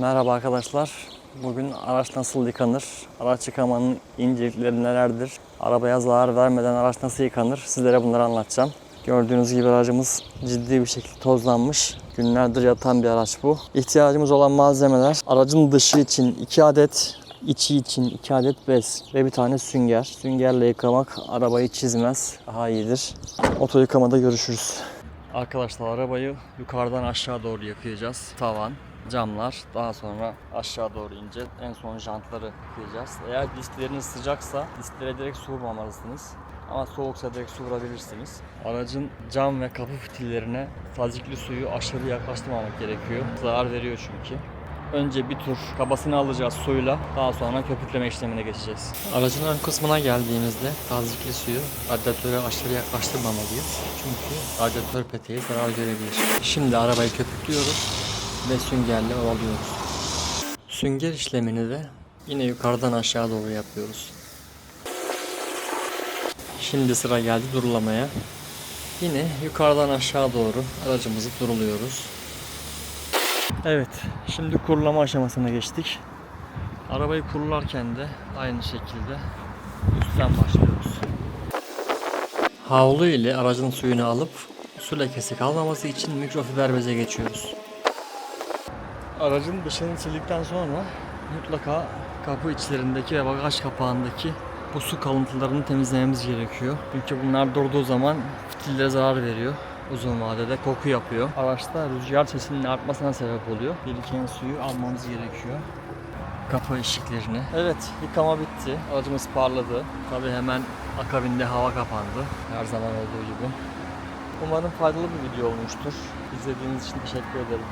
Merhaba arkadaşlar. Bugün araç nasıl yıkanır? Araç yıkamanın incelikleri nelerdir? Arabaya zarar vermeden araç nasıl yıkanır? Sizlere bunları anlatacağım. Gördüğünüz gibi aracımız ciddi bir şekilde tozlanmış. Günlerdir yatan bir araç bu. İhtiyacımız olan malzemeler aracın dışı için 2 adet, içi için 2 adet bez ve bir tane sünger. Süngerle yıkamak arabayı çizmez. Daha iyidir. Oto yıkamada görüşürüz. Arkadaşlar arabayı yukarıdan aşağı doğru yıkayacağız. Tavan, camlar, daha sonra aşağı doğru ineceğiz. En son jantları yıkayacağız. Eğer diskleriniz sıcaksa disklere direkt su vurmamalısınız. Ama soğuksa direkt su vurabilirsiniz. Aracın cam ve kapı fitillerine tazikli suyu aşırı yaklaştırmamak gerekiyor. Zarar veriyor çünkü. Önce bir tur kabasını alacağız suyla. Daha sonra köpükleme işlemine geçeceğiz. Aracın ön kısmına geldiğimizde tazikli suyu radyatöre aşırı yaklaştırmamalıyız. Çünkü radyatör peteği zarar görebilir. Şimdi arabayı köpüklüyoruz ve süngerle ovalıyoruz. Sünger işlemini de yine yukarıdan aşağı doğru yapıyoruz. Şimdi sıra geldi durulamaya. Yine yukarıdan aşağı doğru aracımızı duruluyoruz. Evet, şimdi kurulama aşamasına geçtik. Arabayı kurularken de aynı şekilde üstten başlıyoruz. Havlu ile aracın suyunu alıp su lekesi kalmaması için mikrofiber beze geçiyoruz. Aracın dışını sildikten sonra mutlaka kapı içlerindeki ve bagaj kapağındaki bu su kalıntılarını temizlememiz gerekiyor. Çünkü bunlar durduğu zaman fitillere zarar veriyor. Uzun vadede koku yapıyor. Araçta rüzgar sesinin artmasına sebep oluyor. Biriken suyu almamız gerekiyor. Kapı eşiklerini. Evet yıkama bitti. Aracımız parladı. Tabi hemen akabinde hava kapandı. Her zaman olduğu gibi. Umarım faydalı bir video olmuştur. İzlediğiniz için teşekkür ederim.